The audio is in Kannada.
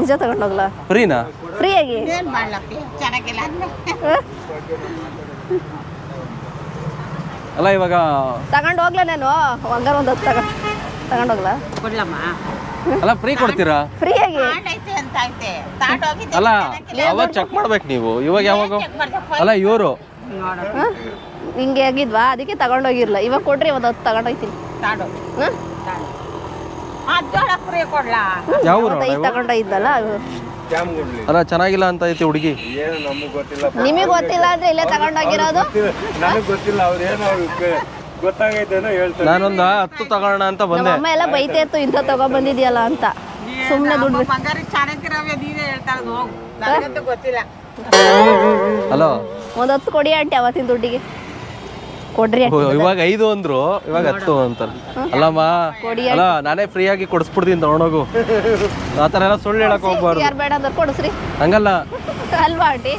ನಿಜ ತಗೊಂಡೋಗ್ಲಾ? ಫ್ರೀನಾ ಫ್ರೀಯಾಗಿ ಏನ್ ಮಾಡ್ಲಕ್ಕೆ? ಚೆನ್ನಾಗಿಲ್ಲ. ಅಲ್ಲ ಇವಾಗ ತಗೊಂಡು ಹೋಗ್ಲಾ ನಾನು? ಹಂಗಾರ ಒಂದು ಹತ್ತು ತಗೊಂಡು ತಗೊಂಡೋಗ್ಲಾ? ಕೊಡ್ಲಮ್ಮ. ಅಲ್ಲ ಫ್ರೀ ಕೊಡ್ತೀರಾ? ಫ್ರೀಯಾಗಿ ಐತೆ ಅಂತ ಐತೆ. ತಾಟ್ ಹೋಗಿದ್ದೆ ಅಲ್ಲ ಅವಾಗ ಚೆಕ್ ಮಾಡ್ಬೇಕು ನೀವು. ಇವಾಗ ಯಾವಾಗ ಅಲ್ಲ ಇವರು. ಹಿಂಗೆ ಆಗಿದ್ವಾ? ಅದಕ್ಕೆ ತಗೊಂಡೋಗಿರ್ಲ. ಇವಾಗ ಕೊಡ್ರಿ ಒಂದು ಹತ್ತು ತಗೊಂಡೋಗ್ತೀನಿ. ಯಾವ ತಗೊಂಡೋಗಿದ್ದಲ್ಲ ಅದು. ಅಲ್ಲ ಚೆನ್ನಾಗಿಲ್ಲ ಅಂತ ಐತಿ ಹುಡುಗಿ? ಏನು ನಮಗೆ ಗೊತ್ತಿಲ್ಲ ನಿಮಗೆ ಗೊತ್ತಿಲ್ಲ ಅಂದ್ರೆ ಇಲ್ಲೇ ತಗೊಂಡೋಗಿರೋದು? ನನಗೆ ಗೊತ್ತಿಲ್ಲ ಅವ್ರು ಏನು ಅವ್ರಿಗೆ ಗೊತ್ತಾಗೈತೇನೋ ಹೇಳ್ತಾರೆ. ನಾನೊಂದು ಹತ್ತು ತಗೋಣ ಅಂತ ಬಂದೆ. ಅಮ್ಮ ಎಲ್ಲ ಬೈತೆ ಇತ್ತು ಇಂಥ ತಗೊಬಂದಿದ್ಯಲ್ಲ ಅಂತ. ಸುಮ್ಮನೆ ದುಡ್ಡು ಬಂಗಾರ ಹೋಗು. ನನಗಂತೂ ಗೊತ್ತಿಲ್ಲ. ಹಲೋ? ಒಂದು ಹತ್ತು ಕೊಡಿ ಆಂಟಿ ಅವತ್ತಿನ ದುಡ್ಡಿಗೆ. ಕೊಡ್ರಿ ಇವಾಗ ಐದು ಅಂದ್ರು. ಇವಾಗ ಹತ್ತು ಅಂತಾರೆ. ಅಲ್ಲಮ್ಮ ಅಲ್ಲ ನಾನೇ ಫ್ರೀ ಆಗಿ ಕೊಡಿಸ್ಬಿಡ್ತೀನಿ ತಗೊಂಡೋಗು ಆತರ ಥರ ಎಲ್ಲ ಸುಳ್ಳು ಹೇಳಕ್ ಹೋಗ್ಬಾರ್ದು. ಯಾರು ಬೇಡ ಅಂದ್ರೆ ಕೊಡಿಸ್ರಿ. ಹಂಗಲ್ಲ. ಅಲ್ವಾ ಆಂಟಿ?